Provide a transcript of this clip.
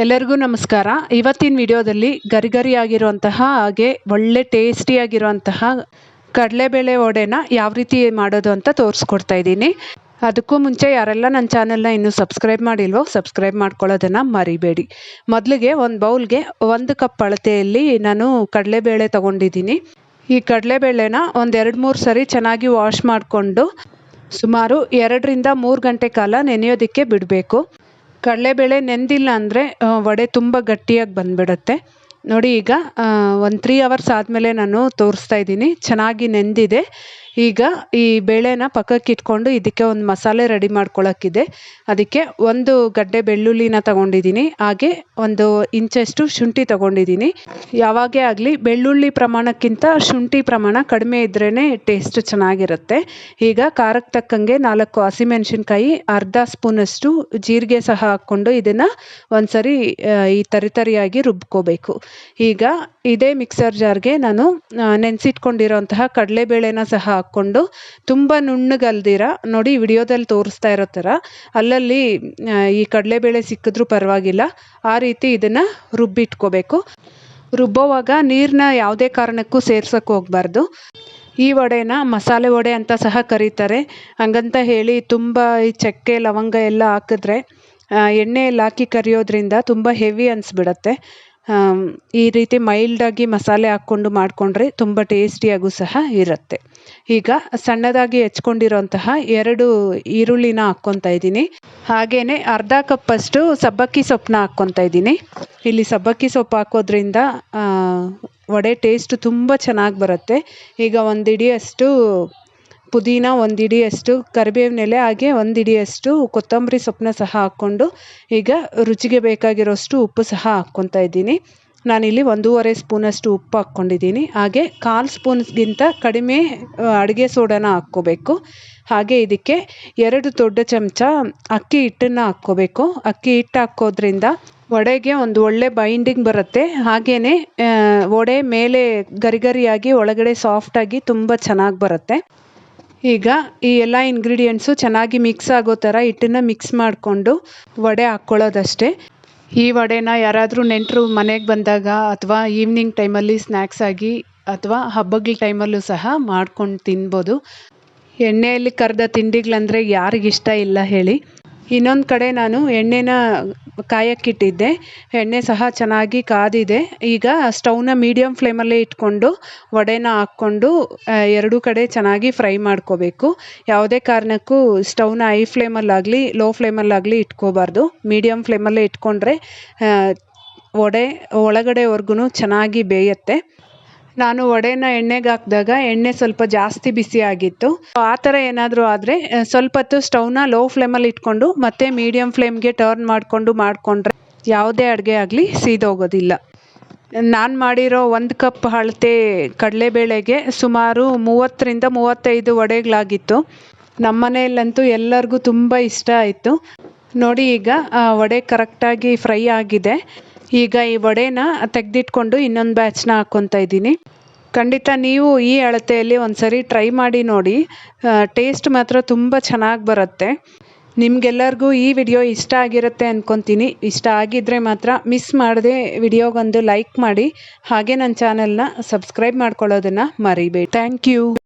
ಎಲ್ಲರಿಗೂ ನಮಸ್ಕಾರ. ಇವತ್ತಿನ ವಿಡಿಯೋದಲ್ಲಿ ಗರಿ ಗರಿಯಾಗಿರುವಂತಹ ಹಾಗೆ ಒಳ್ಳೆ ಟೇಸ್ಟಿಯಾಗಿರುವಂತಹ ಕಡಲೆಬೇಳೆ ವಡೆನ ಯಾವ ರೀತಿ ಮಾಡೋದು ಅಂತ ತೋರಿಸ್ಕೊಡ್ತಾ ಇದ್ದೀನಿ. ಅದಕ್ಕೂ ಮುಂಚೆ ಯಾರೆಲ್ಲ ನನ್ನ ಚಾನೆಲ್ನ ಇನ್ನೂ ಸಬ್ಸ್ಕ್ರೈಬ್ ಮಾಡಿಲ್ವೋ ಸಬ್ಸ್ಕ್ರೈಬ್ ಮಾಡ್ಕೊಳ್ಳೋದನ್ನು ಮರಿಬೇಡಿ. ಮೊದಲಿಗೆ ಒಂದು ಬೌಲ್ಗೆ ಒಂದು ಕಪ್ ಅಳತೆಯಲ್ಲಿ ನಾನು ಕಡಲೆಬೇಳೆ ತೊಗೊಂಡಿದ್ದೀನಿ. ಈ ಕಡಲೆಬೇಳೆನ ಒಂದೆರಡು ಮೂರು ಸರಿ ಚೆನ್ನಾಗಿ ವಾಶ್ ಮಾಡಿಕೊಂಡು ಸುಮಾರು ಎರಡರಿಂದ ಮೂರು ಗಂಟೆ ಕಾಲ ನೆನೆಯೋದಕ್ಕೆ ಬಿಡಬೇಕು. ಕಡಲೆಬೇಳೆ ನೆಂದಿಲ್ಲ ಅಂದರೆ ವಡೆ ತುಂಬ ಗಟ್ಟಿಯಾಗಿ ಬಂದುಬಿಡುತ್ತೆ. ನೋಡಿ ಈಗ ಒಂದು ತ್ರೀ ಅವರ್ಸ್ ಆದಮೇಲೆ ನಾನು ತೋರಿಸ್ತಾ ಇದ್ದೀನಿ. ಚೆನ್ನಾಗಿ ನೆಂದಿದೆ. ಈಗ ಈ ಬೇಳೆನ ಪಕ್ಕಕ್ಕೆ ಇಟ್ಕೊಂಡು ಇದಕ್ಕೆ ಒಂದು ಮಸಾಲೆ ರೆಡಿ ಮಾಡ್ಕೊಳ್ಳೋಕ್ಕಿದೆ ಅದಕ್ಕೆ ಒಂದು ಗಡ್ಡೆ ಬೆಳ್ಳುಳ್ಳಿನ ತಗೊಂಡಿದ್ದೀನಿ. ಹಾಗೆ ಒಂದು ಇಂಚಷ್ಟು ಶುಂಠಿ ತಗೊಂಡಿದ್ದೀನಿ. ಯಾವಾಗೇ ಆಗಲಿ ಬೆಳ್ಳುಳ್ಳಿ ಪ್ರಮಾಣಕ್ಕಿಂತ ಶುಂಠಿ ಪ್ರಮಾಣ ಕಡಿಮೆ ಇದ್ರೇ ಟೇಸ್ಟ್ ಚೆನ್ನಾಗಿರುತ್ತೆ. ಈಗ ಖಾರಕ್ಕೆ ತಕ್ಕಂಗೆ ನಾಲ್ಕು ಹಸಿಮೆಣಸಿನ್ಕಾಯಿ, ಅರ್ಧ ಸ್ಪೂನಷ್ಟು ಜೀರಿಗೆ ಸಹ ಹಾಕ್ಕೊಂಡು ಇದನ್ನು ಒಂದ್ಸರಿ ಈ ತರಿತರಿಯಾಗಿ ರುಬ್ಕೋಬೇಕು. ಈಗ ಇದೇ ಮಿಕ್ಸರ್ ಜಾರ್ಗೆ ನಾನು ನೆನೆಸಿಟ್ಕೊಂಡಿರೋಂತಹ ಕಡಲೆಬೇಳೆನ ಸಹ ಹಾಕ್ಕೊಂಡು ತುಂಬ ನುಣ್ಣಗಲ್ದಿರ ನೋಡಿ ವಿಡಿಯೋದಲ್ಲಿ ತೋರಿಸ್ತಾ ಇರೋ ಥರ, ಅಲ್ಲಲ್ಲಿ ಈ ಕಡಲೆಬೇಳೆ ಸಿಕ್ಕಿದ್ರೂ ಪರವಾಗಿಲ್ಲ, ಆ ರೀತಿ ಇದನ್ನು ರುಬ್ಬಿಟ್ಕೋಬೇಕು. ರುಬ್ಬೋವಾಗ ನೀರನ್ನ ಯಾವುದೇ ಕಾರಣಕ್ಕೂ ಸೇರ್ಸೋಕ್ಕೆ ಹೋಗಬಾರ್ದು. ಈ ವಡೆನ, ಮಸಾಲೆ ವಡೆ ಅಂತ ಸಹ ಕರೀತಾರೆ. ಹಂಗಂತ ಹೇಳಿ ತುಂಬ ಈ ಚಕ್ಕೆ, ಲವಂಗ ಎಲ್ಲ ಹಾಕಿದ್ರೆ ಎಣ್ಣೆಯಲ್ಲಿ ಹಾಕಿ ಕರಿಯೋದ್ರಿಂದ ತುಂಬ ಹೆವಿ ಅನಿಸ್ಬಿಡತ್ತೆ. ಈ ರೀತಿ ಮೈಲ್ಡಾಗಿ ಮಸಾಲೆ ಹಾಕ್ಕೊಂಡು ಮಾಡಿಕೊಂಡ್ರೆ ತುಂಬ ಟೇಸ್ಟಿಯಾಗೂ ಸಹ ಇರುತ್ತೆ. ಈಗ ಸಣ್ಣದಾಗಿ ಹೆಚ್ಕೊಂಡಿರೋಂತಹ ಎರಡು ಈರುಳ್ಳಿನ ಹಾಕ್ಕೊತಾ ಇದ್ದೀನಿ. ಹಾಗೆಯೇ ಅರ್ಧ ಕಪ್ಪಷ್ಟು ಸಬ್ಬಕ್ಕಿ ಸೊಪ್ಪನ್ನ ಹಾಕ್ಕೊತಾ ಇದ್ದೀನಿ. ಇಲ್ಲಿ ಸಬ್ಬಕ್ಕಿ ಸೊಪ್ಪು ಹಾಕೋದ್ರಿಂದ ವಡೆ ಟೇಸ್ಟ್ ತುಂಬ ಚೆನ್ನಾಗಿ ಬರುತ್ತೆ. ಈಗ ಒಂದು ಹಿಡಿಯಷ್ಟು ಪುದೀನ ಒಂದು ಹಿಡಿಯಷ್ಟು ಕರಿಬೇವಿನ ಎಲೆ ಹಾಗೆ ಒಂದು ಹಿಡಿಯಷ್ಟು ಕೊತ್ತಂಬರಿ ಸೊಪ್ಪನ್ನ ಸಹ ಹಾಕ್ಕೊಂಡು ಈಗ ರುಚಿಗೆ ಬೇಕಾಗಿರೋಷ್ಟು ಉಪ್ಪು ಸಹ ಹಾಕ್ಕೊತಾ ಇದ್ದೀನಿ. ನಾನಿಲ್ಲಿ ಒಂದೂವರೆ ಸ್ಪೂನಷ್ಟು ಉಪ್ಪು ಹಾಕ್ಕೊಂಡಿದ್ದೀನಿ. ಹಾಗೆ ಕಾಲು ಸ್ಪೂನ್ಗಿಂತ ಕಡಿಮೆ ಅಡುಗೆ ಸೋಡಾನ ಹಾಕ್ಕೋಬೇಕು. ಹಾಗೆ ಇದಕ್ಕೆ ಎರಡು ದೊಡ್ಡ ಚಮಚ ಅಕ್ಕಿ ಹಿಟ್ಟನ್ನು ಹಾಕ್ಕೋಬೇಕು. ಅಕ್ಕಿ ಹಿಟ್ಟು ಹಾಕೋದ್ರಿಂದ ವಡೆಗೆ ಒಂದು ಒಳ್ಳೆ ಬೈಂಡಿಂಗ್ ಬರುತ್ತೆ. ಹಾಗೆಯೇ ವಡೆ ಮೇಲೆ ಗರಿಗರಿಯಾಗಿ ಒಳಗಡೆ ಸಾಫ್ಟಾಗಿ ತುಂಬ ಚೆನ್ನಾಗಿ ಬರುತ್ತೆ. ಈಗ ಈ ಎಲ್ಲ ಇಂಗ್ರೀಡಿಯೆಂಟ್ಸು ಚೆನ್ನಾಗಿ ಮಿಕ್ಸ್ ಆಗೋ ಥರ ಹಿಟ್ಟನ್ನು ಮಿಕ್ಸ್ ಮಾಡಿಕೊಂಡು ವಡೆ ಹಾಕ್ಕೊಳ್ಳೋದಷ್ಟೇ. ಈ ವಡೆನ ಯಾರಾದರೂ ನೆಂಟರು ಮನೆಗೆ ಬಂದಾಗ ಅಥವಾ ಈವ್ನಿಂಗ್ ಟೈಮಲ್ಲಿ ಸ್ನ್ಯಾಕ್ಸ್ ಆಗಿ ಅಥವಾ ಹಬ್ಬಗಳ ಟೈಮಲ್ಲೂ ಸಹ ಮಾಡ್ಕೊಂಡು ತಿನ್ಬೋದು. ಎಣ್ಣೆಯಲ್ಲಿ ಕರೆದ ತಿಂಡಿಗಳಂದರೆ ಯಾರಿಗಿಷ್ಟ ಇಲ್ಲ ಹೇಳಿ. ಇನ್ನೊಂದು ಕಡೆ ನಾನು ಎಣ್ಣೆನ ಕಾಯಕ್ಕಿಟ್ಟಿದ್ದೆ. ಎಣ್ಣೆ ಸಹ ಚೆನ್ನಾಗಿ ಕಾದಿದೆ. ಈಗ ಸ್ಟೌವ್ನ ಮೀಡಿಯಮ್ ಫ್ಲೇಮಲ್ಲೇ ಇಟ್ಕೊಂಡು ವಡೆನ ಹಾಕ್ಕೊಂಡು ಎರಡೂ ಕಡೆ ಚೆನ್ನಾಗಿ ಫ್ರೈ ಮಾಡ್ಕೋಬೇಕು. ಯಾವುದೇ ಕಾರಣಕ್ಕೂ ಸ್ಟೌವ್ನ ಹೈ ಫ್ಲೇಮಲ್ಲಾಗಲಿ ಲೋ ಫ್ಲೇಮಲ್ಲಾಗಲಿ ಇಟ್ಕೋಬಾರ್ದು. ಮೀಡಿಯಮ್ ಫ್ಲೇಮಲ್ಲೇ ಇಟ್ಕೊಂಡ್ರೆ ವಡೆ ಒಳಗಡೆವರೆಗೂ ಚೆನ್ನಾಗಿ ಬೇಯುತ್ತೆ. ನಾನು ವಡೆನ ಎಣ್ಣೆಗೆ ಹಾಕಿದಾಗ ಎಣ್ಣೆ ಸ್ವಲ್ಪ ಜಾಸ್ತಿ ಬಿಸಿ ಆಗಿತ್ತು. ಆ ಥರ ಏನಾದರೂ ಆದರೆ ಸ್ವಲ್ಪ ಹೊತ್ತು ಸ್ಟವ್ನ ಲೋ ಫ್ಲೇಮಲ್ಲಿ ಇಟ್ಕೊಂಡು ಮತ್ತೆ ಮೀಡಿಯಮ್ ಫ್ಲೇಮ್ಗೆ ಟರ್ನ್ ಮಾಡಿಕೊಂಡು ಮಾಡಿಕೊಂಡ್ರೆ ಯಾವುದೇ ಅಡುಗೆ ಆಗಲಿ ಸೀದೋಗೋದಿಲ್ಲ. ನಾನು ಮಾಡಿರೋ ಒಂದು ಕಪ್ ಅಳತೆ ಕಡಲೆಬೇಳೆಗೆ ಸುಮಾರು ಮೂವತ್ತರಿಂದ ಮೂವತ್ತೈದು ವಡೆಗಳಾಗಿತ್ತು. ನಮ್ಮ ಮನೆಯಲ್ಲಂತೂ ಎಲ್ಲರಿಗೂ ತುಂಬ ಇಷ್ಟ ಆಯಿತು. ನೋಡಿ ಈಗ ವಡೆ ಕರೆಕ್ಟಾಗಿ ಫ್ರೈ ಆಗಿದೆ. ಈಗ ಈ ವಡೆನ ತೆಗೆದಿಟ್ಕೊಂಡು ಇನ್ನೊಂದು ಬ್ಯಾಚ್ನ ಹಾಕ್ಕೊತಾ ಇದ್ದೀನಿ. ಖಂಡಿತ ನೀವು ಈ ಅಳತೆಯಲ್ಲಿ ಒಂದ್ಸರಿ ಟ್ರೈ ಮಾಡಿ ನೋಡಿ. ಟೇಸ್ಟ್ ಮಾತ್ರ ತುಂಬ ಚೆನ್ನಾಗಿ ಬರುತ್ತೆ. ನಿಮಗೆಲ್ಲರಿಗೂ ಈ ವಿಡಿಯೋ ಇಷ್ಟ ಆಗಿರುತ್ತೆ ಅಂದ್ಕೊತೀನಿ ಇಷ್ಟ ಆಗಿದ್ದರೆ ಮಾತ್ರ ಮಿಸ್ ಮಾಡದೆ ವಿಡಿಯೋಗೊಂದು ಲೈಕ್ ಮಾಡಿ. ಹಾಗೆ ನನ್ನ ಚಾನೆಲ್ನ ಸಬ್ಸ್ಕ್ರೈಬ್ ಮಾಡ್ಕೊಳ್ಳೋದನ್ನು ಮರಿಬೇಡಿ. Thank you